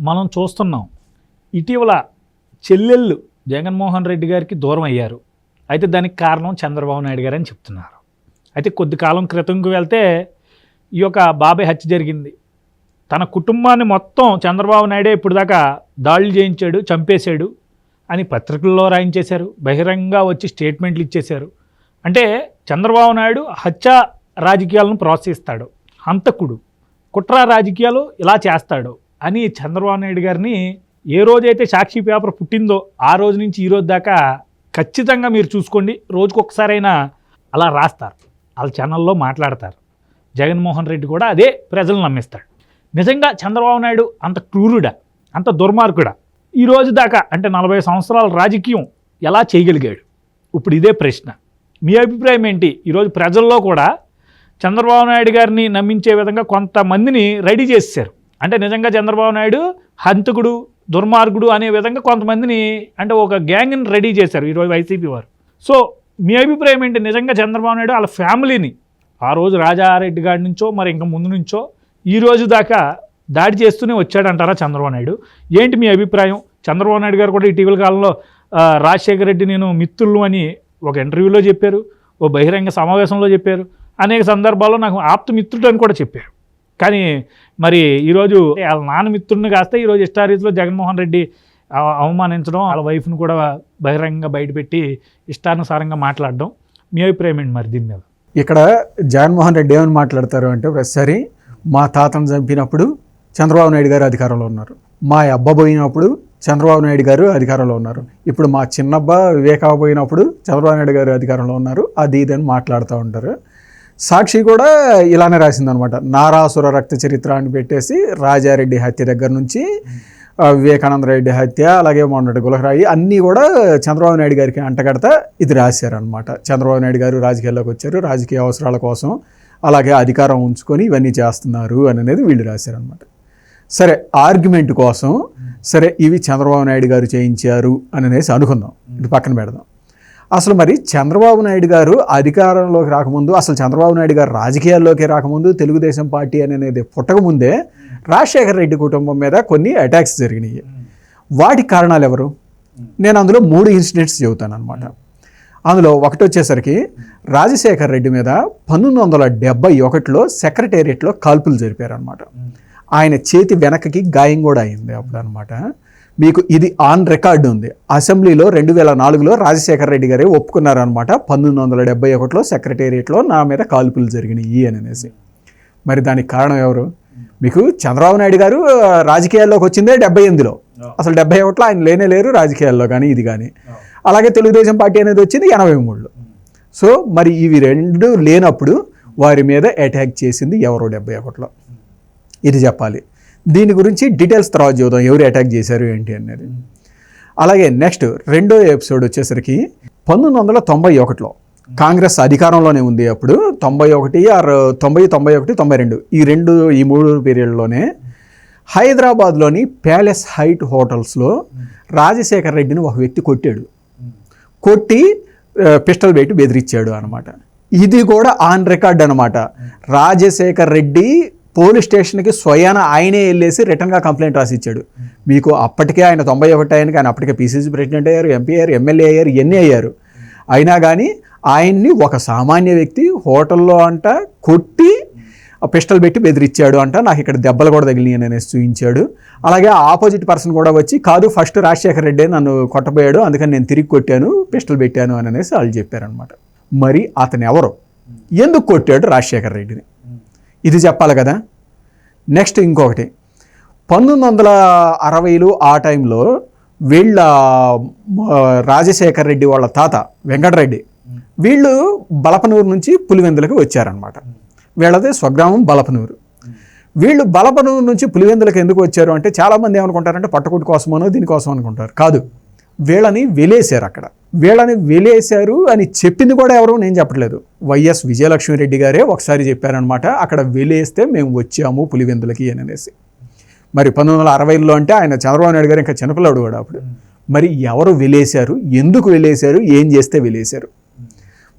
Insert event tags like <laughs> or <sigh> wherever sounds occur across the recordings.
మనం చూస్తున్నాం. ఇటీవల చెల్లెళ్ళు జగన్మోహన్ రెడ్డి గారికి దూరం అయ్యారు. అయితే దానికి కారణం చంద్రబాబు నాయుడు గారు అని చెప్తున్నారు. అయితే కొద్ది కాలం క్రితంకి వెళ్తే ఈ యొక్క బాబాయ్ హత్య జరిగింది. తన కుటుంబాన్ని మొత్తం చంద్రబాబు నాయుడే ఇప్పుడు దాకా దాడులు చేయించాడు చంపేశాడు అని పత్రికల్లో రాయించేశారు. బహిరంగ వచ్చి స్టేట్మెంట్లు ఇచ్చేశారు. అంటే చంద్రబాబు నాయుడు హత్య రాజకీయాలను ప్రోత్సహిస్తాడు. హంతకుడు. కుట్ర రాజకీయాలు ఇలా చేస్తాడు. అని చంద్రబాబు నాయుడు గారిని ఏ రోజైతే సాక్షి పేపర్ పుట్టిందో ఆ రోజు నుంచి ఈ రోజు దాకా ఖచ్చితంగా మీరు చూసుకోండి. రోజుకు ఒకసారైనా అలా రాస్తారు. వాళ్ళ ఛానల్లో మాట్లాడతారు. జగన్మోహన్ రెడ్డి కూడా అదే ప్రజలను నమ్మిస్తాడు. నిజంగా చంద్రబాబు నాయుడు అంత క్రూరుడా అంత దుర్మార్గుడా? ఈ రోజు దాకా అంటే నలభై సంవత్సరాల రాజకీయం ఎలా చేయగలిగాడు? ఇప్పుడు ఇదే ప్రశ్న. మీ అభిప్రాయం ఏంటి? ఈరోజు ప్రజల్లో కూడా చంద్రబాబు నాయుడు గారిని నమ్మించే విధంగా కొంతమందిని రెడీ చేశారు అంటే నిజంగా చంద్రబాబు నాయుడు హంతకుడు దుర్మార్గుడు అనే విధంగా కొంతమందిని అంటే ఒక గ్యాంగ్ని రెడీ చేశారు ఈరోజు వైసీపీ వారు. సో మీ అభిప్రాయం ఏంటి? నిజంగా చంద్రబాబు నాయుడు వాళ్ళ ఫ్యామిలీని ఆ రోజు రాజారెడ్డి గారి నుంచో మరి ఇంకా ముందు నుంచో ఈ రోజు దాకా దాడి చేస్తూనే వచ్చాడంటారా చంద్రబాబు నాయుడు? ఏంటి మీ అభిప్రాయం? చంద్రబాబు నాయుడు గారు కూడా ఇటీవల కాలంలో రాజశేఖర రెడ్డి నేను మిత్రులు అని ఒక ఇంటర్వ్యూలో చెప్పారు ఓ బహిరంగ సమావేశంలో చెప్పారు అనేక సందర్భాల్లో నాకు ఆప్త మిత్రుడు అని కూడా చెప్పారు. కానీ మరి ఈరోజు వాళ్ళ నాన్న మిత్రుడిని కాస్తే ఈరోజు ఇష్టారీతిలో జగన్మోహన్ రెడ్డి అవమానించడం వాళ్ళ వైఫ్ను కూడా బహిరంగంగా బయటపెట్టి ఇష్టానుసారంగా మాట్లాడడం. మీ అభిప్రాయం ఏంటి మరి దీని మీద? ఇక్కడ జగన్మోహన్ రెడ్డి ఏమని మాట్లాడతారు అంటే ప్రతిసారి మా తాతను చంపినప్పుడు చంద్రబాబు నాయుడు గారు అధికారంలో ఉన్నారు. మా అబ్బ పోయినప్పుడు చంద్రబాబు నాయుడు గారు అధికారంలో ఉన్నారు. ఇప్పుడు మా చిన్నబ్బ వివేకా పోయినప్పుడు చంద్రబాబు నాయుడు గారు అధికారంలో ఉన్నారు. అది ఇది అని మాట్లాడుతూ ఉంటారు. సాక్షి కూడా ఇలానే రాసిందనమాట. నారాసుర రక్త చరిత్ర అని పెట్టేసి రాజారెడ్డి హత్య దగ్గర నుంచి వివేకానంద రెడ్డి హత్య అలాగే మొన్నటి గులహరాయి అన్నీ కూడా చంద్రబాబు నాయుడు గారికి అంటగడతా ఇది రాశారనమాట. చంద్రబాబు నాయుడు గారు రాజకీయాల్లోకి వచ్చారు. రాజకీయ అవసరాల కోసం అలాగే అధికారం ఉంచుకొని ఇవన్నీ చేస్తున్నారు అని అనేది వీళ్ళు రాశారనమాట. సరే ఆర్గ్యుమెంట్ కోసం సరే ఇవి చంద్రబాబు నాయుడు గారు చేయించారు అని అనేసి అనుకుందాం. ఇటు పక్కన పెడదాం. అసలు మరి చంద్రబాబు నాయుడు గారు అధికారంలోకి రాకముందు అసలు చంద్రబాబు నాయుడు గారు రాజకీయాల్లోకి రాకముందు తెలుగుదేశం పార్టీ అనేది పుట్టకముందే రాజశేఖర రెడ్డి కుటుంబం మీద కొన్ని అటాక్స్ జరిగినాయి. వాటి కారణాలు ఎవరు? నేను అందులో మూడు ఇన్సిడెంట్స్ చెబుతాను అనమాట అందులో ఒకటి వచ్చేసరికి రాజశేఖర రెడ్డి మీద పంతొమ్మిది వందల డెబ్బై ఒకటిలో సెక్రటేరియట్లో కాల్పులు జరిపారనమాట ఆయన చేతి వెనకకి గాయం కూడా అయింది అప్పుడు అనమాట మీకు ఇది ఆన్ రికార్డు ఉంది. అసెంబ్లీలో రెండు వేల నాలుగులో రాజశేఖర రెడ్డి గారే ఒప్పుకున్నారనమాట పంతొమ్మిది వందల డెబ్బై ఒకటిలో సెక్రటేరియట్లో నా మీద కాల్పులు జరిగినాయి అని అనేసి. మరి దానికి కారణం ఎవరు? మీకు చంద్రబాబు నాయుడు గారు రాజకీయాల్లోకి వచ్చిందే డెబ్బై ఎనిమిదిలో. అసలు డెబ్బై ఒకటిలో ఆయన లేనే లేరు రాజకీయాల్లో కానీ ఇది కానీ. అలాగే తెలుగుదేశం పార్టీ అనేది వచ్చింది ఎనభై మూడులో. సో మరి ఇవి రెండు లేనప్పుడు వారి మీద అటాక్ చేసింది ఎవరో డెబ్బై ఒకటిలో. ఇది చెప్పాలి. దీని గురించి డీటెయిల్స్ తర్వాత చూద్దాం. ఎవరు అటాక్ చేశారు ఏంటి అనేది. అలాగే నెక్స్ట్ రెండో ఎపిసోడ్ వచ్చేసరికి పంతొమ్మిది వందల తొంభై ఒకటిలో కాంగ్రెస్ అధికారంలోనే ఉంది అప్పుడు. తొంభై ఒకటి ఆరు తొంభై తొంభై ఒకటి తొంభై రెండు. ఈ రెండు ఈ మూడు పీరియడ్లోనే హైదరాబాద్లోని ప్యాలెస్ హైట్ హోటల్స్లో రాజశేఖర్ రెడ్డిని ఒక వ్యక్తి కొట్టాడు. కొట్టి పిస్టల్ పెట్టి బెదిరించాడు అనమాట ఇది కూడా ఆన్ రికార్డ్ అనమాట రాజశేఖర్ రెడ్డి పోలీస్ స్టేషన్కి స్వయాన ఆయనే వెళ్ళేసి రిటర్న్గా కంప్లైంట్ రాసి ఇచ్చాడు మీకు అప్పటికే ఆయన తొంభై ఒకటి ఆయన అప్పటికే పీసీసీ ప్రెసిడెంట్ అయ్యారు ఎంపీ అయ్యారు ఎమ్మెల్యే అయ్యారు ఇవన్నీ అయ్యారు. అయినా కానీ ఆయన్ని ఒక సామాన్య వ్యక్తి హోటల్లో అంట కొట్టి ఆ పిస్టల్ పెట్టి బెదిరిచ్చాడు అంట నాకు ఇక్కడ దెబ్బలు కూడా తగిలినాయి అనేసి చూపించాడు. అలాగే ఆపోజిట్ పర్సన్ కూడా వచ్చి కాదు ఫస్ట్ రాజశేఖర్ రెడ్డి నన్ను కొట్టబోయాడు అందుకని నేను తిరిగి కొట్టాను పిస్టల్ పెట్టాను అని అనేసి వాళ్ళు చెప్పారనమాట మరి అతను ఎవరు ఎందుకు కొట్టాడు రాజశేఖర్ రెడ్డిని? ఇది చెప్పాలి కదా. నెక్స్ట్ ఇంకొకటి. పంతొమ్మిది వందల అరవైలు ఆ టైంలో వీళ్ళ రాజశేఖర్ రెడ్డి వాళ్ళ తాత వెంకటరెడ్డి వీళ్ళు బలపనూరు నుంచి పులివెందులకు వచ్చారనమాట వీళ్ళది స్వగ్రామం బలపనూరు. వీళ్ళు బలపనూరు నుంచి పులివెందులకు ఎందుకు వచ్చారు అంటే చాలామంది ఏమనుకుంటారంటే పట్టుకుటి కోసమనో దీనికోసం అనుకుంటారు. కాదు. వీళ్ళని వెలేశారు అక్కడ. వీళ్ళని వెలేశారు అని చెప్పింది కూడా ఎవరు నేను చెప్పట్లేదు. వైఎస్ విజయలక్ష్మిరెడ్డి గారే ఒకసారి చెప్పారనమాట అక్కడ వెలేస్తే మేము వచ్చాము పులివెందులకి అని అనేసి. మరి పంతొమ్మిది వందల అరవైలో అంటే ఆయన చంద్రబాబు నాయుడు గారు ఇంకా చిన్నపిల్లాడు కూడా అప్పుడు. మరి ఎవరు వెలేశారు ఎందుకు వెలేశారు ఏం చేస్తే వెలేశారు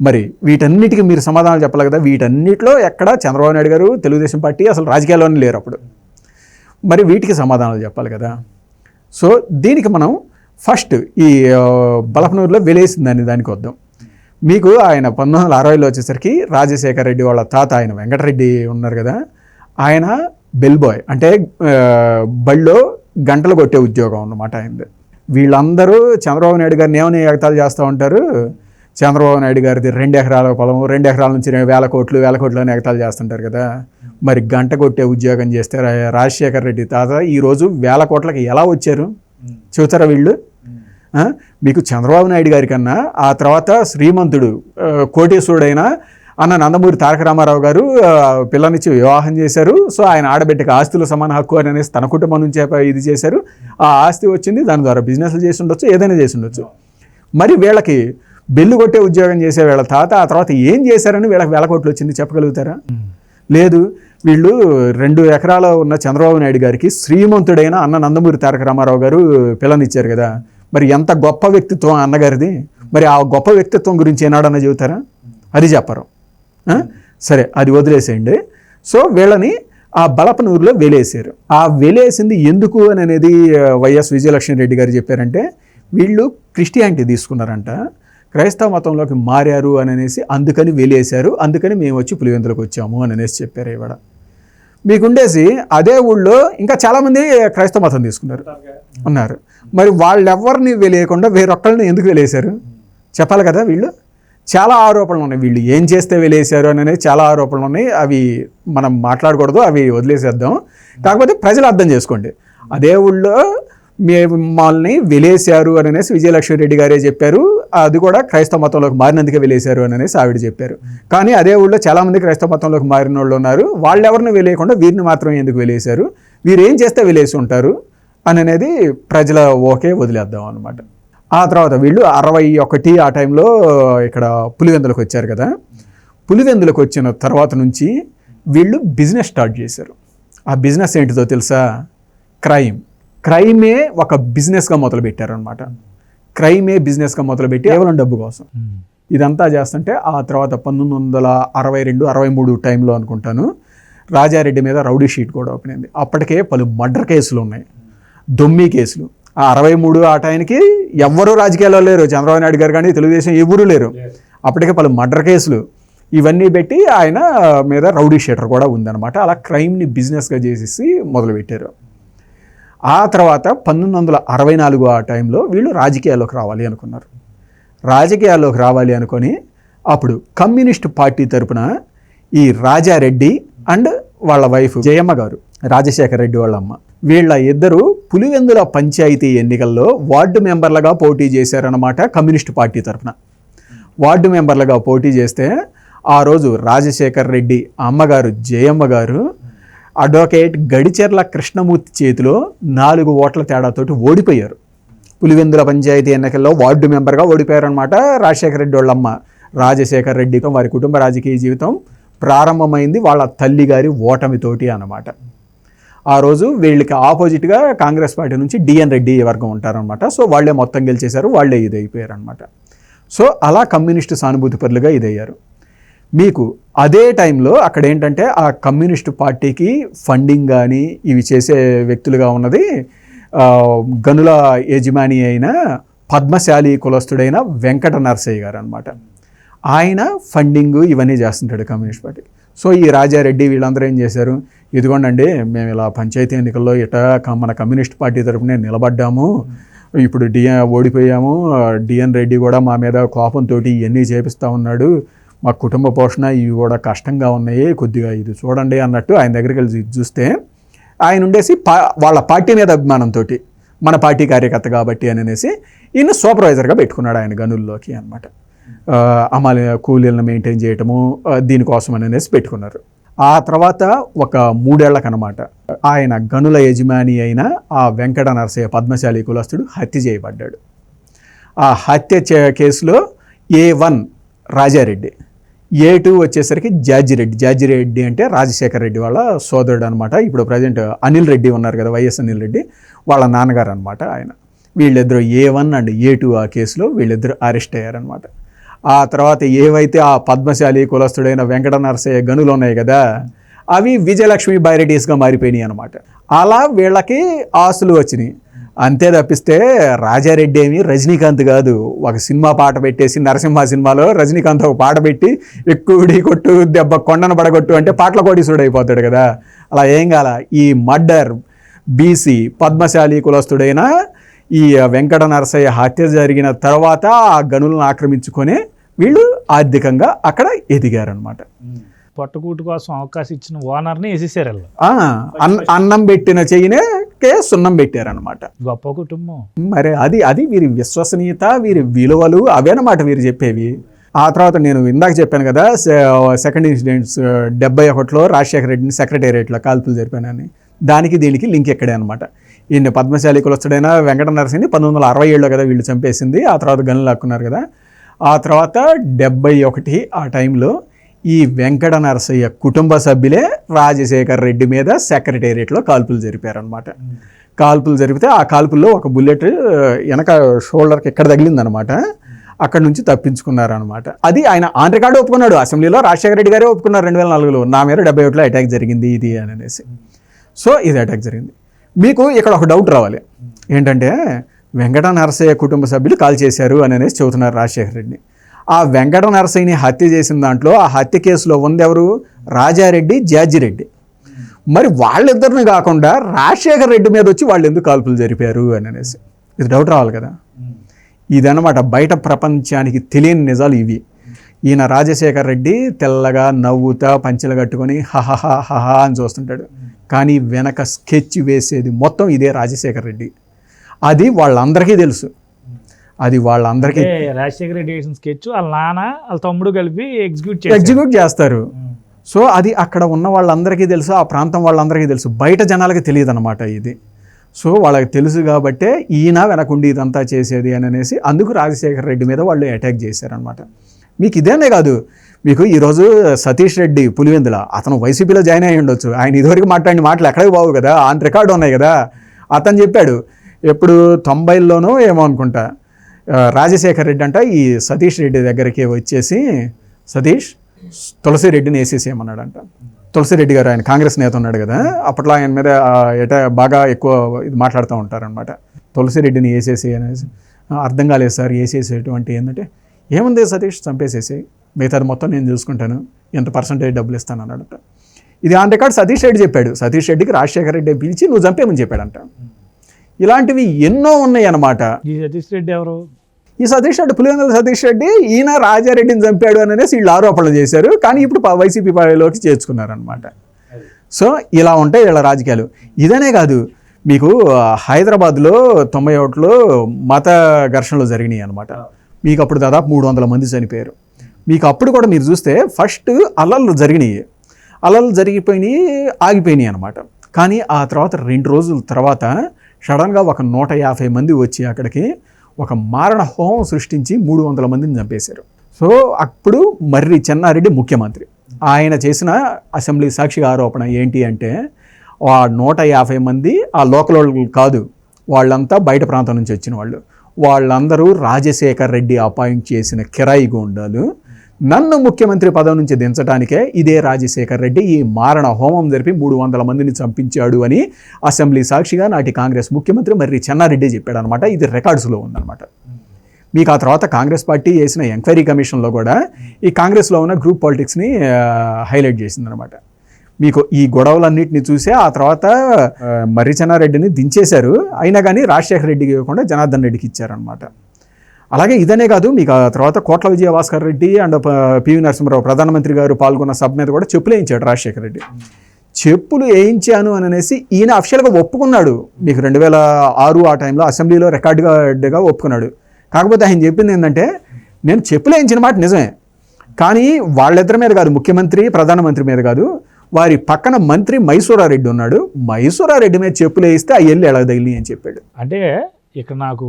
మరి వీటన్నిటికీ మీరు సమాధానాలు చెప్పాలి కదా వీటన్నిటిలో ఎక్కడ చంద్రబాబు నాయుడు గారు తెలుగుదేశం పార్టీ అసలు రాజకీయాల్లోనే లేరు అప్పుడు. మరి వీటికి సమాధానాలు చెప్పాలి కదా. సో దీనికి మనం ఫస్ట్ ఈ బలపనూరులో వెలేసిందని దానికి వద్దాం మీకు ఆయన పంతొమ్మిది వందల అరవైలో వచ్చేసరికి రాజశేఖర రెడ్డి వాళ్ళ తాత ఆయన వెంకటరెడ్డి ఉన్నారు కదా ఆయన బెల్ బాయ్ అంటే బళ్ళో గంటలు కొట్టే ఉద్యోగం అన్నమాట ఆయనది. వీళ్ళందరూ చంద్రబాబు నాయుడు గారిని ఏమని ఎగతాలు చేస్తూ ఉంటారు? చంద్రబాబు నాయుడు గారిది రెండు ఎకరాల పొలం రెండు ఎకరాల నుంచి వేల కోట్లు వేల కోట్లు అని ఎగతాలు చేస్తుంటారు కదా. మరి గంట కొట్టే ఉద్యోగం చేస్తే రాజశేఖర రెడ్డి తాత ఈరోజు వేల కోట్లకి ఎలా వచ్చారు? చెబుతారా వీళ్ళు? మీకు చంద్రబాబు నాయుడు గారి కన్నా ఆ తర్వాత శ్రీమంతుడు కోటేశ్వరుడైనా కోటేశ్వరుడైన అన్న నందమూరి తారక రామారావు గారు పిల్లనిచ్చి వివాహం చేశారు. సో ఆయన ఆడబిడ్డకి ఆస్తులు సమాన హక్కు అని అనేసి తన కుటుంబం నుంచి ఇది చేశారు. ఆ ఆస్తి వచ్చింది దాని ద్వారా బిజినెస్లు చేసి ఉండొచ్చు ఏదైనా చేసి ఉండొచ్చు. మరి వీళ్ళకి బెల్లు కొట్టే ఉద్యోగం చేసే వీళ్ళ తాత ఆ తర్వాత ఏం చేశారని వీళ్ళకి వేల కోట్లు వచ్చింది చెప్పగలుగుతారా? లేదు. వీళ్ళు రెండు ఎకరాల ఉన్న చంద్రబాబు నాయుడు గారికి శ్రీమంతుడైన అన్న నందమూరి తారక రామారావు గారు పిల్లనిచ్చారు కదా. మరి ఎంత గొప్ప వ్యక్తిత్వం అన్నగారిది? మరి ఆ గొప్ప వ్యక్తిత్వం గురించి ఏనాడన్నా చెబుతారా? అది చెప్పరు. సరే అది వదిలేసేయండి. సో వీళ్ళని ఆ బలపనూరులో వెలేసారు ఆ వెలేసింది ఎందుకు అని అనేది వైఎస్ విజయలక్ష్మి రెడ్డి గారు చెప్పారంటే వీళ్ళు క్రిస్టియానిటీ తీసుకున్నారంట. క్రైస్తవ మతంలోకి మారారు అని అనేసి అందుకని వెలేశారు. అందుకని మేము వచ్చి పులివెందులకు వచ్చాము అని అనేసి చెప్పారు ఇవాడ మీకుండేసి అదే ఊళ్ళో ఇంకా చాలామంది క్రైస్తవ మతం తీసుకున్నారు. ఉన్నారు మరి వాళ్ళెవరిని వెలేయకుండా వేరొక్కరిని ఎందుకు వెలేశారు చెప్పాలి కదా వీళ్ళు? చాలా ఆరోపణలు ఉన్నాయి. వీళ్ళు ఏం చేస్తే వెలేశారు అని అనేది చాలా ఆరోపణలు ఉన్నాయి. అవి మనం మాట్లాడకూడదు అవి వదిలేసేద్దాం. కాకపోతే ప్రజలు అర్థం చేసుకోండి. అదే ఊళ్ళో మిమ్మల్ని వెలేశారు అని అనేసి విజయలక్ష్మి రెడ్డి గారే చెప్పారు. అది కూడా క్రైస్తవ మతంలోకి మారినందుకే వెలేశారు అని అనేసి ఆవిడ చెప్పారు. కానీ అదే ఊళ్ళో చాలామంది క్రైస్తవ మతంలోకి మారిన వాళ్ళు ఉన్నారు. వాళ్ళెవరిని వెలేయకుండా వీరిని మాత్రం ఎందుకు వెలేశారు? వీరు ఏం చేస్తే వెలేసి ఉంటారు? అని అనేది ప్రజల ఓకే వదిలేద్దాం అనమాట ఆ తర్వాత వీళ్ళు అరవై ఒకటి ఆ టైంలో ఇక్కడ పులివెందులకు వచ్చారు కదా. పులివెందులకు వచ్చిన తర్వాత నుంచి వీళ్ళు బిజినెస్ స్టార్ట్ చేశారు. ఆ బిజినెస్ ఏంటిదో తెలుసా? క్రైమ్. క్రైమే ఒక బిజినెస్గా మొదలుపెట్టారు అనమాట క్రైమే బిజినెస్గా మొదలుపెట్టి కేవలం డబ్బు కోసం. ఇదంతా చేస్తుంటే ఆ తర్వాత పంతొమ్మిది వందల అరవై రెండు అరవై మూడు టైంలో అనుకుంటాను రాజారెడ్డి మీద రౌడీ షీట్ కూడా ఓపెన్ అయింది. అప్పటికే పలు మర్డర్ కేసులు ఉన్నాయి. దొమ్మి కేసులు. ఆ అరవై మూడు ఆ టైంకి ఎవ్వరూ రాజకీయాల్లో లేరు. చంద్రబాబు నాయుడు గారు కానీ తెలుగుదేశం ఎవరూ లేరు. అప్పటికే పలు మర్డర్ కేసులు. ఇవన్నీ పెట్టి ఆయన మీద రౌడీ షీటర్ కూడా ఉందన్నమాట. అలా క్రైమ్ని బిజినెస్గా చేసేసి మొదలుపెట్టారు. ఆ తర్వాత పంతొమ్మిది వందల అరవై నాలుగు ఆ టైంలో వీళ్ళు రాజకీయాల్లోకి రావాలి అనుకున్నారు. రాజకీయాల్లోకి రావాలి అనుకొని అప్పుడు కమ్యూనిస్ట్ పార్టీ తరపున ఈ రాజారెడ్డి అండ్ వాళ్ళ వైఫ్ జయమ్మ గారు రాజశేఖర రెడ్డి వాళ్ళ అమ్మ వీళ్ళ ఇద్దరు పులివెందుల పంచాయతీ ఎన్నికల్లో వార్డు మెంబర్లుగా పోటీ చేశారన్నమాట కమ్యూనిస్ట్ పార్టీ తరపున. వార్డు మెంబర్లుగా పోటీ చేస్తే ఆ రోజు రాజశేఖర్ రెడ్డి అమ్మగారు జయమ్మ గారు అడ్వకేట్ గడిచెర్ల కృష్ణమూర్తి చేతిలో నాలుగు ఓట్ల తేడాతోటి ఓడిపోయారు. పులివెందుల పంచాయతీ ఎన్నికల్లో వార్డు మెంబర్గా ఓడిపోయారనమాట రాజశేఖర రెడ్డి వాళ్ళమ్మ. రాజశేఖర రెడ్డితో వారి కుటుంబ రాజకీయ జీవితం ప్రారంభమైంది వాళ్ళ తల్లి గారి ఓటమితోటి అన్నమాట. ఆ రోజు వీళ్ళకి ఆపోజిట్గా కాంగ్రెస్ పార్టీ నుంచి డిఎన్ రెడ్డి వర్గం ఉంటారనమాట సో వాళ్ళే మొత్తం గెలిచేశారు వాళ్ళే ఇది అయిపోయారు అనమాట సో అలా కమ్యూనిస్టు సానుభూతి పరులుగా ఇదయ్యారు. మీకు అదే టైంలో అక్కడ ఏంటంటే ఆ కమ్యూనిస్టు పార్టీకి ఫండింగ్ కానీ ఇవి చేసే వ్యక్తులుగా ఉన్నది గనుల యజమాని అయిన పద్మశాలి కులస్తుడైన వెంకట నరసయ్య గారు అనమాట ఆయన ఫండింగ్ ఇవన్నీ చేస్తుంటాడు కమ్యూనిస్ట్ పార్టీ. సో ఈ రాజారెడ్డి వీళ్ళందరూ ఏం చేశారు? ఇదిగోండి మేము ఇలా పంచాయతీ ఎన్నికల్లో ఇట మన కమ్యూనిస్ట్ పార్టీ తరఫునే నిలబడ్డాము. ఇప్పుడు డిఎన్ ఓడిపోయాము. డిఎన్ రెడ్డి కూడా మా మీద కోపంతో ఇవన్నీ చేపిస్తూ ఉన్నాడు. మా కుటుంబ పోషణ ఇవి కూడా కష్టంగా ఉన్నాయి కొద్దిగా ఇది చూడండి అన్నట్టు ఆయన దగ్గరికి వెళ్ళి చూస్తే ఆయన ఉండేసి పా వాళ్ళ పార్టీ మీద అభిమానంతో మన పార్టీ కార్యకర్త కాబట్టి అని అనేసి ఈయన సూపర్వైజర్గా పెట్టుకున్నాడు ఆయన గనుల్లోకి అనమాట అమలు కూలీలను మెయింటైన్ చేయటము దీనికోసం అని అనేసి పెట్టుకున్నారు. ఆ తర్వాత ఒక మూడేళ్ళకనమాట ఆయన గనుల యజమాని అయిన ఆ వెంకట నరసయ్య పద్మశాలి కులస్తుడు హత్య చేయబడ్డాడు. ఆ హత్య చే- కేసులో A one Rajareddy A two వచ్చేసరికి జార్జిరెడ్డి జార్జిరెడ్డి అంటే రాజశేఖర రెడ్డి వాళ్ళ సోదరుడు అనమాట ఇప్పుడు ప్రజెంట్ అనిల్ రెడ్డి ఉన్నారు కదా వైఎస్ అనిల్ రెడ్డి. వాళ్ళ నాన్నగారు అనమాట ఆయన. వీళ్ళిద్దరు A one and A two ఆ కేసులో వీళ్ళిద్దరు అరెస్ట్ అయ్యారనమాట ఆ తర్వాత ఏవైతే ఆ పద్మశాలి కులస్థుడైన వెంకట నరసయ్య గనులు ఉన్నాయి కదా అవి విజయలక్ష్మి బైరెడీస్గా మారిపోయినాయి అనమాట అలా వీళ్ళకి ఆస్తులు వచ్చినాయి. అంతే తప్పిస్తే రాజారెడ్డి ఏమి? రజనీకాంత్ కాదు. ఒక సినిమా పాట పెట్టేసి నరసింహ సినిమాలో రజనీకాంత్ ఒక పాట పెట్టి ఎక్కువడి కొట్టు దెబ్బ కొండను పడగొట్టు అంటే పాటల కోటీసుడు అయిపోతాడు కదా. అలా ఏం కాల? ఈ మర్డర్ బీసీ పద్మశాలి కులస్తుడైన ఈ వెంకట నరసయ్య హత్య జరిగిన తర్వాత ఆ గనులను ఆక్రమించుకొని వీళ్ళు ఆర్థికంగా అక్కడ ఎదిగారనమాట పొట్టకూటి కోసం అవకాశం ఇచ్చిన ఓనర్ని వేసేసారు అన్నం పెట్టిన చెయ్యినే సున్నం పెట్టారనమాట గొప్ప కుటుంబం. మరి అది అది వీరి విశ్వసనీయత వీరి విలువలు అవేనమాట వీరు చెప్పేవి. ఆ తర్వాత నేను ఇందాక చెప్పాను కదా సెకండ్ ఇన్సిడెంట్స్ డెబ్బై ఒకటిలో రాజశేఖర రెడ్డిని సెక్రటేరియట్లో కాల్పులు జరిపానని. దానికి దీనికి లింక్ ఎక్కడే అనమాట ఈయన పద్మశాలి కులస్తుడైన వెంకట నరసింహని పంతొమ్మిది వందల అరవై ఏడులో కదా వీళ్ళు చంపేసింది. ఆ తర్వాత గనులు లాక్కున్నారు కదా. ఆ తర్వాత డెబ్బై ఒకటి ఆ టైంలో ఈ వెంకట నరసయ్య కుటుంబ సభ్యులే రాజశేఖర్ రెడ్డి మీద సెక్రటేరియట్లో కాల్పులు జరిపారనమాట కాల్పులు జరిపితే ఆ కాల్పుల్లో ఒక బుల్లెట్ వెనక షోల్డర్కి ఎక్కడ తగిలిందనమాట అక్కడ నుంచి తప్పించుకున్నారనమాట అది ఆయన ఆన్ రికార్డు ఒప్పుకున్నాడు. అసెంబ్లీలో రాజశేఖర రెడ్డి గారే ఒప్పుకున్నారు రెండు వేల నాలుగులో. నా మీద డెబ్బై ఒకటిలో అటాక్ జరిగింది ఇది అని అనేసి. సో ఇది అటాక్ జరిగింది. మీకు ఇక్కడ ఒక డౌట్ రావాలి. ఏంటంటే వెంకట నరసయ్య కుటుంబ సభ్యులు కాల్ చేశారు అని అనేసి చెబుతున్నారు రాజశేఖర రెడ్డిని ఆ వెంకట నరసయ్యని హత్య చేసిన దాంట్లో ఆ హత్య కేసులో ఉంది ఎవరు రాజారెడ్డి జార్జిరెడ్డి మరి వాళ్ళిద్దరిని కాకుండా రాజశేఖర రెడ్డి మీద వచ్చి వాళ్ళు ఎందుకు కాల్పులు జరిపారు అని అనేసి. ఇది డౌట్ రావాలి కదా. ఇదన్నమాట బయట ప్రపంచానికి తెలియని నిజాలు ఇవి. ఈయన రాజశేఖర్ రెడ్డి తెల్లగా నవ్వుతా పంచెలు కట్టుకొని హహహ హహ అని చూస్తుంటాడు. కానీ వెనక స్కెచ్ వేసేది మొత్తం ఇదే రాజశేఖర్ రెడ్డి. అది వాళ్ళందరికీ తెలుసు. అది వాళ్ళందరికీ రాజశేఖర రెడ్డి వేసిన స్కెచ్ వాళ్ళ నాన్న వాళ్ళ తమ్ముడు కలిపి ఎగ్జిక్యూట్ ఎగ్జిక్యూట్ చేస్తారు. సో అది అక్కడ ఉన్న వాళ్ళందరికీ తెలుసు ఆ ప్రాంతం వాళ్ళందరికీ తెలుసు. బయట జనాలకి తెలియదు అనమాట ఇది. సో వాళ్ళకి తెలుసు కాబట్టే ఈయన వెనకుండి ఇదంతా చేసేది అని అనేసి అందుకు రాజశేఖర రెడ్డి మీద వాళ్ళు అటాక్ చేశారనమాట మీకు ఇదేనే కాదు మీకు ఈరోజు సతీష్ రెడ్డి పులివెందుల అతను వైసీపీలో జాయిన్ అయ్యి ఉండొచ్చు. ఆయన ఇదివరకు మాట్లాడిన మాటలు ఎక్కడికి బావు కదా ఆన్ రికార్డు ఉన్నాయి కదా. అతను చెప్పాడు ఎప్పుడు తొంభైల్లోనో ఏమో అనుకుంటా. రాజశేఖర్ రెడ్డి అంట ఈ సతీష్ రెడ్డి దగ్గరికి వచ్చేసి సతీష్ తులసి రెడ్డిని వేసేసేయమన్నాడంట. తులసి రెడ్డి గారు ఆయన కాంగ్రెస్ నేత ఉన్నాడు కదా అప్పట్లో ఆయన మీద ఆ, ఎట బాగా ఎక్కువ ఇది మాట్లాడుతూ ఉంటారనమాట తులసి రెడ్డిని వేసేసి అనేసి అర్థం కాలేదు సార్ వేసేసేటువంటి ఏంటంటే ఏముంది సతీష్ చంపేసేసి మిగతాది మొత్తం నేను చూసుకుంటాను ఎంత పర్సంటేజ్ డబ్బులు ఇస్తాను అన్నాడట. ఇది ఆన్ రికార్డ్ సతీష్ రెడ్డి చెప్పాడు. సతీష్ రెడ్డికి రాజశేఖర రెడ్డి పిలిచి నువ్వు చంపేమని చెప్పాడంట. ఇలాంటివి ఎన్నో ఉన్నాయి అన్నమాట ఈ సతీష్ రెడ్డి ఎవరు? ఈ సతీష్ రెడ్డి పులివెందుల సతీష్ రెడ్డి ఈయన రాజారెడ్డిని చంపాడు అని అనేసి వీళ్ళు ఆరోపణలు చేశారు. కానీ ఇప్పుడు వైసీపీ పార్టీలోకి చేర్చుకున్నారనమాట సో ఇలా ఉంటాయి వీళ్ళ రాజకీయాలు. ఇదనే కాదు మీకు హైదరాబాద్లో తొంభై ఒకటిలో మత ఘర్షణలు జరిగినాయి అనమాట మీకు అప్పుడు దాదాపు మూడు వందల మంది చనిపోయారు. మీకు అప్పుడు కూడా మీరు చూస్తే ఫస్ట్ అలలు జరిగినాయి. అలలు జరిగిపోయినాయి ఆగిపోయినాయి అనమాట కానీ ఆ తర్వాత రెండు రోజుల తర్వాత సడన్గా ఒక నూట యాభై మంది వచ్చి అక్కడికి ఒక మారణ హోమం సృష్టించి మూడు వందల మందిని చంపేశారు. సో అప్పుడు మర్రి చెన్నారెడ్డి ముఖ్యమంత్రి. ఆయన చేసిన అసెంబ్లీ సాక్షి ఆరోపణ ఏంటి అంటే ఆ నూట యాభై మంది ఆ లోకల్ కాదు వాళ్ళంతా బయట ప్రాంతం నుంచి వచ్చిన వాళ్ళు. వాళ్ళందరూ రాజశేఖర్ రెడ్డి అపాయింట్ చేసిన కిరాయి గుండాలు నన్ను ముఖ్యమంత్రి పదవి నుంచి దించడానికే ఇదే రాజశేఖర్ రెడ్డి ఈ మారణ హోమం జరిపి మూడు వందల మందిని చంపించాడు అని అసెంబ్లీ సాక్షిగా నాటి కాంగ్రెస్ ముఖ్యమంత్రి మర్రి చెన్నారెడ్డి చెప్పాడు అనమాట ఇది రికార్డ్స్లో ఉందన్నమాట. మీకు ఆ తర్వాత కాంగ్రెస్ పార్టీ చేసిన ఎంక్వైరీ కమిషన్లో కూడా ఈ కాంగ్రెస్లో ఉన్న గ్రూప్ పాలిటిక్స్ని హైలైట్ చేసిందనమాట మీకు ఈ గొడవలన్నింటినీ చూసే ఆ తర్వాత మర్రి చెన్నారెడ్డిని దించేశారు. అయినా కానీ రాజశేఖర రెడ్డికి ఇవ్వకుండా జనార్దన్ రెడ్డికి ఇచ్చారనమాట అలాగే ఇదనే కాదు మీకు ఆ తర్వాత Kotla Vijaya Bhaskar Reddy and P V Narasimharao ప్రధానమంత్రి గారు పాల్గొన్న సభ మీద కూడా చెప్పులు వేయించాడు రాజశేఖర రెడ్డి. చెప్పులు వేయించాను అని అనేసి ఈయన అఫిషియల్గా ఒప్పుకున్నాడు. మీకు రెండు వేల ఆరు ఆ టైంలో అసెంబ్లీలో రికార్డుగా ఒప్పుకున్నాడు. కాకపోతే ఆయన చెప్పింది ఏంటంటే నేను చెప్పులు వేయించిన మాట నిజమే. కానీ వాళ్ళిద్దరి మీద కాదు ముఖ్యమంత్రి ప్రధానమంత్రి మీద కాదు వారి పక్కన మంత్రి మైసూరారెడ్డి ఉన్నాడు. మైసూరారెడ్డి మీద చెప్పులు వేయిస్తే ఆ ఎల్లు ఎలా తగిలి అని చెప్పాడు. అంటే ఇక్కడ నాకు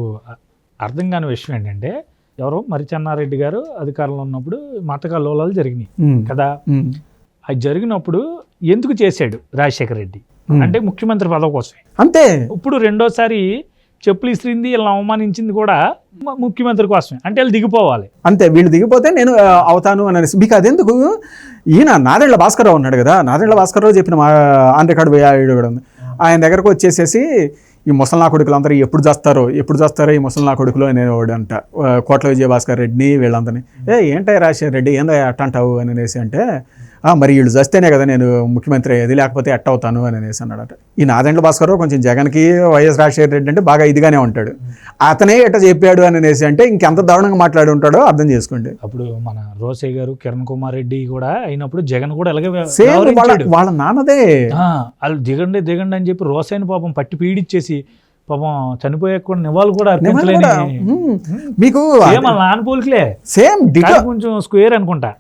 అర్థం కాని విషయం ఏంటంటే ఎవరో మరి చెన్నారెడ్డి గారు అధికారంలో ఉన్నప్పుడు మతక లోలాలు జరిగినాయి కదా? అది జరిగినప్పుడు ఎందుకు చేశాడు రాజశేఖర రెడ్డి. అంటే ముఖ్యమంత్రి పదవి కోసమే అంతే. ఇప్పుడు రెండోసారి చెప్పులు ఇస్త్రింది వీళ్ళని అవమానించింది కూడా ముఖ్యమంత్రి కోసమే. అంటే వీళ్ళు దిగిపోవాలి. అంతే వీళ్ళు దిగిపోతే నేను అవుతాను అని అనేసి. మీకు అదెందుకు? ఈయన నాదెండ్ల భాస్కర్రావు ఉన్నాడు కదా? నాదెండ్ల భాస్కర్రావు చెప్పిన మా ఆన్ రికార్డు ఆయన దగ్గరకు వచ్చేసేసి ఈ ముసలినా కొడుకులు అందరూ ఎప్పుడు చేస్తారో ఎప్పుడు చేస్తారో ఈ ముసలినా కొడుకులు అనేవాడు అంట కోట్ల విజయ భాస్కర్ రెడ్డిని వీళ్ళందరినీ. ఏ ఏంటయ్య రాజశేఖర రెడ్డి? ఏందో అట్ట అంటావు అని అనేసి అంటే మరి వీళ్ళు చేస్తేనే కదా నేను ముఖ్యమంత్రి అయ్యేది లేకపోతే ఎట్ట అవుతాను అని అనేసి అన్నాడట. ఈ నాదెండ్ల భాస్కర్ కొంచెం జగన్కి వైఎస్ రాజశేఖర రెడ్డి అంటే బాగా ఇదిగానే ఉంటాడు. అతనే ఎట్ట చెప్పాడు అని అనేసి అంటే ఇంకెంత దారుణంగా మాట్లాడి ఉంటాడో అర్థం చేసుకోండి. అప్పుడు మన రోసయ్య గారు కిరణ్ కుమార్ రెడ్డి కూడా అయినప్పుడు జగన్ కూడా సేమ్ వాళ్ళ నాన్నదే. వాళ్ళు దిగండి దిగండి అని చెప్పి రోసైన పాపం పట్టి పీడిచ్చేసి పాపం చనిపోయాక కూడా నివాళులు కూడా. మీకు సేమ్ కొంచెం స్క్వేర్ అనుకుంటా.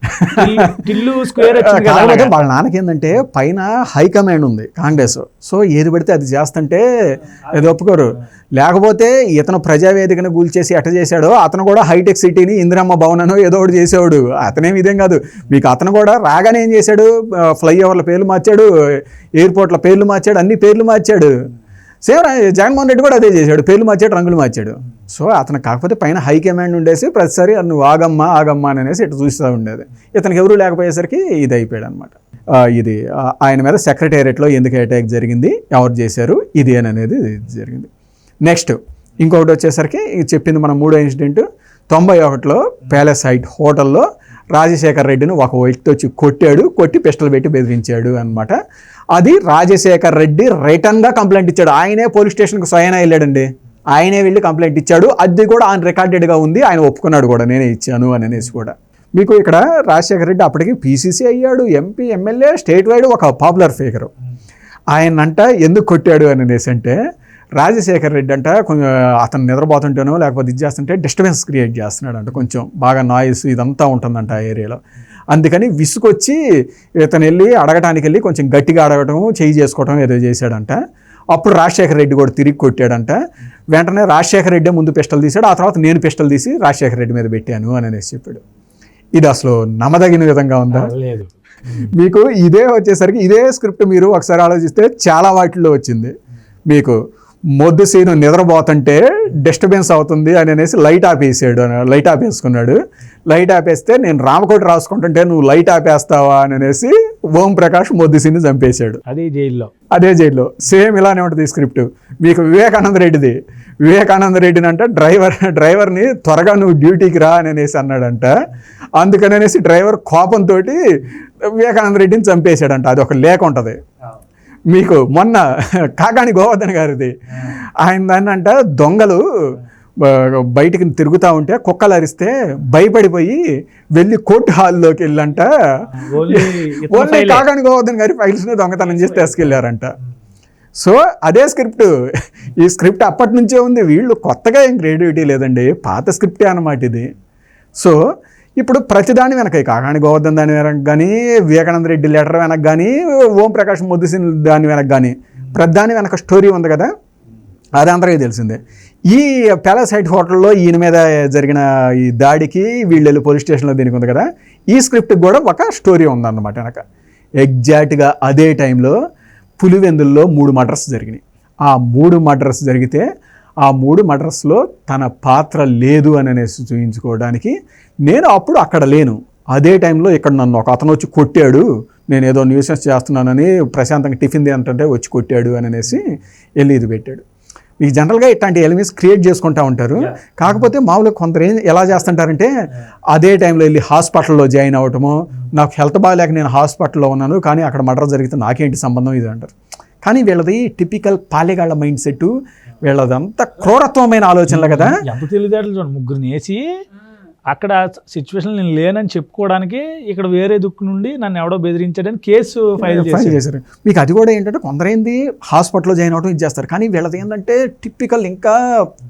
టిల్- <laughs> టిల్లు స్క్వేర్ కాకపోతే. వాళ్ళ నాన్నకి ఏంటంటే పైన హైకమాండ్ ఉంది కాంగ్రెస్. సో ఏది పడితే అది చేస్తుంటే ఏది ఒప్పుకోరు. లేకపోతే ఇతను ప్రజావేదికను కూల్చేసి ఎట్ట చేశాడో అతను కూడా హైటెక్ సిటీని ఇందిరమ్మ భవనను ఏదో ఒకటి చేసేవాడు. అతనేం ఇదేం కాదు. మీకు అతను కూడా రాగానే ఏం చేశాడు? ఫ్లైఓవర్ల పేర్లు మార్చాడు ఎయిర్పోర్ట్ల పేర్లు మార్చాడు అన్ని పేర్లు మార్చాడు. సేమ్ జగన్మోహన్ రెడ్డి కూడా అదే చేశాడు. పేర్లు మార్చాడు రంగులు మార్చాడు. సో అతను కాకపోతే పైన హై కమాండ్ ఉండేసి ప్రతిసారి నువ్వు ఆగమ్మా ఆగమ్మా అని అనేసి ఇటు చూస్తూ ఉండేది. ఇతనికి ఎవరూ లేకపోయేసరికి ఇది అయిపోయాడు అనమాట ఇది ఆయన మీద సెక్రటేరియట్లో ఎందుకు అటాక్ జరిగింది ఎవరు చేశారు ఇది అని అనేది జరిగింది. నెక్స్ట్ ఇంకొకటి వచ్చేసరికి చెప్పింది మన మూడో ఇన్సిడెంట్ తొంభై ఒకటిలో ప్యాలెస్ హైట్ హోటల్లో రాజశేఖర్ రెడ్డిని ఒక వ్యక్తి వచ్చి కొట్టాడు కొట్టి పిస్టల్ పెట్టి బెదిరించాడు అనమాట అది రాజశేఖర్ రెడ్డి రిటర్న్గా కంప్లైంట్ ఇచ్చాడు. ఆయనే పోలీస్ స్టేషన్కి స్వయంగా వెళ్ళాడండి. ఆయనే వెళ్ళి కంప్లైంట్ ఇచ్చాడు. అది కూడా ఆయన రికార్డెడ్గా ఉంది. ఆయన ఒప్పుకున్నాడు కూడా. నేనే ఇచ్చాను అని అనేసి కూడా. మీకు ఇక్కడ రాజశేఖర రెడ్డి అప్పటికి పీసీసీ అయ్యాడు ఎంపీ ఎమ్మెల్యే స్టేట్ వైడ్ ఒక పాపులర్ ఫిగర్. ఆయనంట ఎందుకు కొట్టాడు అని అనేసి అంటే రాజశేఖర్ రెడ్డి అంట కొంచెం అతను నిద్రపోతుంటేనో లేకపోతే ఇది చేస్తుంటే డిస్టర్బెన్స్ క్రియేట్ చేస్తున్నాడు అంట కొంచెం బాగా నాయిస్ ఇదంతా ఉంటుందంట ఆ ఏరియాలో. అందుకని విసుకొచ్చి ఇతను వెళ్ళి అడగటానికి వెళ్ళి కొంచెం గట్టిగా అడగటం చేయి చేసుకోవటం ఏదో చేశాడంట. అప్పుడు రాజశేఖర రెడ్డి కూడా తిరిగి కొట్టాడంట. వెంటనే రాజశేఖర రెడ్డి ముందు పిస్టల్ తీశాడు. ఆ తర్వాత నేను పిస్టల్ తీసి రాజశేఖర రెడ్డి మీద పెట్టాను అని అనేసి చెప్పాడు. ఇది అసలు నమ్మదగిన విధంగా ఉందా? లేదు మీకు ఇదే వచ్చేసరికి ఇదే స్క్రిప్ట్ మీరు ఒకసారి ఆలోచిస్తే చాలా వాటిల్లో వచ్చింది. మీకు మొద్దు సీను నిద్రపోతుంటే డిస్టర్బెన్స్ అవుతుంది అని అనేసి లైట్ ఆపేసాడు. లైట్ ఆపేసుకున్నాడు. లైట్ ఆపేస్తే నేను రామకోటి రాసుకుంటుంటే నువ్వు లైట్ ఆపేస్తావా అని అనేసి ఓం ప్రకాష్ మొద్దు సీను చంపేశాడు. అది జైల్లో. అదే జైల్లో. సేమ్ ఇలానే ఉంటుంది స్క్రిప్ట్ మీకు వివేకానంద రెడ్డిది. వివేకానంద రెడ్డిని అంట డ్రైవర్ డ్రైవర్ని త్వరగా నువ్వు డ్యూటీకి రా అని అనేసి అన్నాడంట. అందుకని అనేసి డ్రైవర్ కోపంతో వివేకానంద రెడ్డిని చంపేశాడంట. అది ఒక లేఖ ఉంటుంది. మీకు మొన్న కాకాని గోవర్ధన్ గారిది. ఆయన దాన్ని అంట దొంగలు బయటికి తిరుగుతూ ఉంటే కుక్కలు అరిస్తే భయపడిపోయి వెళ్ళి కోర్టు హాల్లోకి వెళ్ళంట. ఓన్లీ. <laughs> కాకాని గోవర్ధన్ గారి ఫైల్స్ దొంగతనం చేసి తీసుకెళ్ళారంట. సో అదే స్క్రిప్ట్. ఈ స్క్రిప్ట్ అప్పటి నుంచే ఉంది. వీళ్ళు కొత్తగా ఏం క్రియేటివిటీ లేదండి. పాత స్క్రిప్టే అన్నమాట ఇది. సో ఇప్పుడు ప్రతిదాని వెనక ఈ కాకాని గోవర్ధన్ దాని వెనక కానీ వివేకానంద రెడ్డి లెటర్ వెనక కానీ ఓం ప్రకాష్ ముద్దుసిన్ దాని వెనక కానీ ప్రతిదాని వెనక స్టోరీ ఉంది కదా? అది అందరికీ తెలిసిందే. ఈ ప్యాలెస్ హైట్ హోటల్లో ఈయన మీద జరిగిన ఈ దాడికి వీళ్ళు వెళ్ళి పోలీస్ స్టేషన్లో దీనికి ఉంది కదా? ఈ స్క్రిప్ట్ కూడా ఒక స్టోరీ ఉందన్నమాట వెనక. ఎగ్జాక్ట్గా అదే టైంలో పులివెందుల్లో మూడు మర్డర్స్ జరిగినాయి. ఆ మూడు మర్డర్స్ జరిగితే ఆ మూడు మర్డర్స్లో తన పాత్ర లేదు అని అనేసి చూపించుకోవడానికి నేను అప్పుడు అక్కడ లేను. అదే టైంలో ఇక్కడ నన్ను ఒక అతను వచ్చి కొట్టాడు. నేను ఏదో న్యూసెన్స్ చేస్తున్నానని ప్రశాంతంగా టిఫిన్ తింటుంటే వచ్చి కొట్టాడు అని అనేసి వెళ్ళి ఇది పెట్టాడు. ఈ జనరల్గా ఇట్లాంటి ఎలిమెంట్స్ క్రియేట్ చేసుకుంటూ ఉంటారు. కాకపోతే మామూలుగా కొందరు ఏం ఎలా చేస్తుంటారంటే అదే టైంలో వెళ్ళి హాస్పిటల్లో జాయిన్ అవ్వటము నాకు హెల్త్ బాగాలేక నేను హాస్పిటల్లో ఉన్నాను కానీ అక్కడ మర్డర్ జరిగితే నాకేంటి సంబంధం ఇది అంటారు. కానీ వీళ్ళది టిపికల్ పాలేగాళ్ళ మైండ్ సెట్ వీళ్ళదంతా క్రూరత్వమైన ఆలోచనలు కదా. ఎంత తెలివితేటలు చూడండి ముగ్గురిని వేసి అక్కడ సిచ్యువేషన్ నేను లేనని చెప్పుకోవడానికి ఇక్కడ వేరే దుక్కు నుండి నన్ను ఎవడో బెదిరించాడని కేసు ఫైల్ చేశారు. మీకు అది కూడా ఏంటంటే కొందరైంది హాస్పిటల్లో జాయిన్ అవడం ఇది చేస్తారు. కానీ వీళ్ళది ఏంటంటే టిపికల్ ఇంకా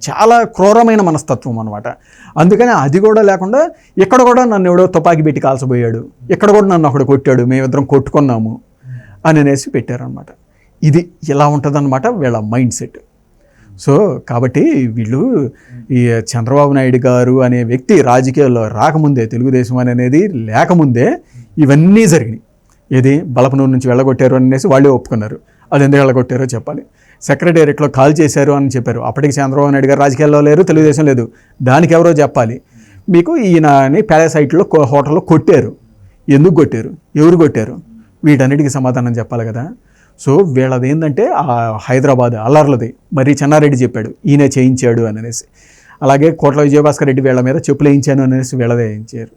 చాలా క్రూరమైన మనస్తత్వం అనమాట అందుకని అది కూడా లేకుండా ఇక్కడ కూడా నన్ను ఎవడో తుపాకీ పెట్టి కాల్చబోయాడు. ఇక్కడ కూడా నన్ను ఒకడు కొట్టాడు. మేమిద్దరం కొట్టుకున్నాము. అని అనేసి పెట్టారనమాట ఇది ఇలా ఉంటుందన్నమాట వీళ్ళ మైండ్ సెట్. సో కాబట్టి వీళ్ళు ఈ చంద్రబాబు నాయుడు గారు అనే వ్యక్తి రాజకీయాల్లో రాకముందే తెలుగుదేశం అని అనేది లేకముందే ఇవన్నీ జరిగినాయి. ఏది? బలపనూరు నుంచి వెళ్ళగొట్టారు అనేసి వాళ్ళే ఒప్పుకున్నారు. అది ఎందుకు వెళ్ళగొట్టారో చెప్పాలి. సెక్రటేరియట్లో కాల్ చేశారు అని చెప్పారు. అప్పటికి చంద్రబాబు నాయుడు గారు రాజకీయాల్లో లేరు తెలుగుదేశం లేదు. దానికి ఎవరో చెప్పాలి. మీకు ఈయనని ప్యాలెస్ కో- హోటల్లో కొట్టారు. ఎందుకు కొట్టారు? ఎవరు కొట్టారు? వీటన్నిటికీ సమాధానం చెప్పాలి కదా. సో వీళ్ళది ఏంటంటే ఆ హైదరాబాద్ అల్లర్లది. మరి చెన్నారెడ్డి చెప్పాడు ఈయన చేయించాడు అని అనేసి. అలాగే కోట్ల విజయభాస్కర్ రెడ్డి వీళ్ళ మీద చెప్పులు వేయించాను అనేసి వీళ్ళదే వేయించారు.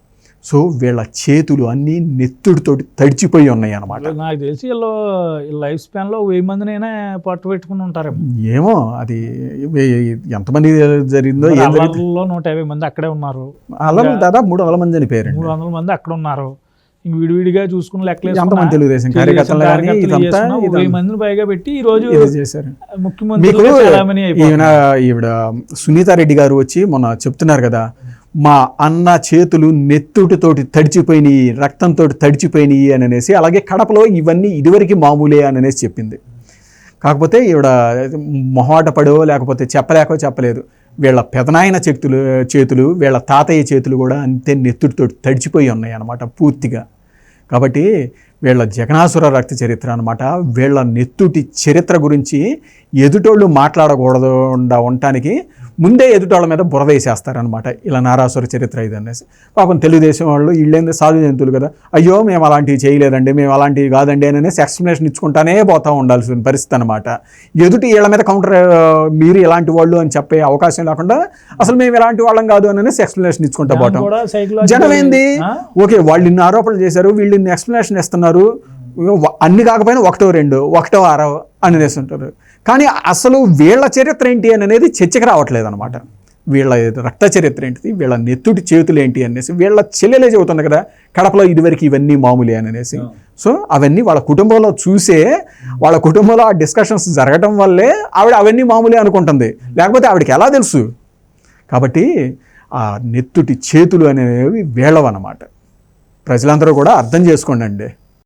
సో వీళ్ళ చేతులు అన్నీ నెత్తుడితోటి తడిచిపోయి ఉన్నాయి అన్నమాట. నాకు తెలిసి వీళ్ళు లైఫ్ స్పాన్లో వెయ్యి మందినైనా పట్టు పెట్టుకుని ఉంటారేమో. ఏమో అది ఎంతమంది జరిగిందో నూట యాభై మంది అక్కడే ఉన్నారు. అలా దాదాపు మూడు వందల మంది చనిపోయారండి మూడు వందల మంది అక్కడ ఉన్నారు. ఇంక విడివిడిగా చూసుకుని లెక్కలు ఎంతమంది తెలుగుదేశం కార్యకర్తలు కానీ ఇదంతా వెయ్యి ఇదంతా మందిని పైగా పెట్టి ఈ రోజు ముఖ్యమంత్రి ఈయన ఈవిడ సునీతారెడ్డి గారు వచ్చి మొన్న చెప్తున్నారు కదా మా అన్న చేతులు నెత్తుటితోటి తడిచిపోయినాయి రక్తంతో తడిచిపోయినాయి అని అనేసి అలాగే కడపలో ఇవన్నీ ఇదివరకు మామూలే అని అనేసి చెప్పింది. కాకపోతే ఈవిడ మొహాట పడో లేకపోతే చెప్పలేకో చెప్పలేదు. వీళ్ళ పెదనాయన చేతులు చేతులు వీళ్ళ తాతయ్య చేతులు కూడా అంతే నెత్తుడితో తడిచిపోయి ఉన్నాయి అన్నమాట పూర్తిగా. కాబట్టి వీళ్ళ జగనాసుర రక్త చరిత్ర అనమాట వీళ్ళ నెత్తుటి చరిత్ర గురించి ఎదుటోళ్ళు మాట్లాడకూడదు ఉండటానికి ముందే ఎదుటోళ్ళ మీద బురద వేసేస్తారనమాట ఇలా నారాసుర చరిత్ర ఇది అనేసి. పాపం తెలుగుదేశం వాళ్ళు వీళ్ళేంది సాధు జంతువులు కదా. అయ్యో మేము అలాంటివి చేయలేదండి మేము అలాంటివి కాదండి అని అనేసి ఎక్స్ప్లెనేషన్ ఇచ్చుకుంటానే పోతా ఉండాల్సిన పరిస్థితి అనమాట ఎదుటి వీళ్ళ మీద కౌంటర్ మీరు ఇలాంటి వాళ్ళు అని చెప్పే అవకాశం లేకుండా అసలు మేము ఇలాంటి వాళ్ళం కాదు అని అనేసి ఎక్స్ప్లెనేషన్ ఇచ్చుకుంటా సైకిల్ జనం ఏంది? ఓకే వాళ్ళు ఇన్ని ఆరోపణలు చేశారు వీళ్ళు ఇన్ని ఎక్స్ప్లెనేషన్ ఇస్తున్నారు. అన్ని కాకపోయినా ఒకటో రెండు ఒకటో ఆరో అని వేస్తుంటారు కానీ అసలు వీళ్ళ చరిత్ర ఏంటి అని అనేది చర్చకి రావట్లేదు అనమాట వీళ్ళ రక్త చరిత్ర ఏంటిది? వీళ్ళ నెత్తుటి చేతులు ఏంటి అనేసి వీళ్ళ చెల్లెలే చెబుతుంది కదా కడపలో ఇదివరకు ఇవన్నీ మామూలే అని అనేసి. సో అవన్నీ వాళ్ళ కుటుంబంలో చూసే వాళ్ళ కుటుంబంలో ఆ డిస్కషన్స్ జరగటం వల్లే ఆవిడ అవన్నీ మామూలే అనుకుంటుంది. లేకపోతే ఆవిడకి ఎలా తెలుసు? కాబట్టి ఆ నెత్తుటి చేతులు అనేవి వేళవన్నమాట ప్రజలందరూ కూడా అర్థం చేసుకోండి అండి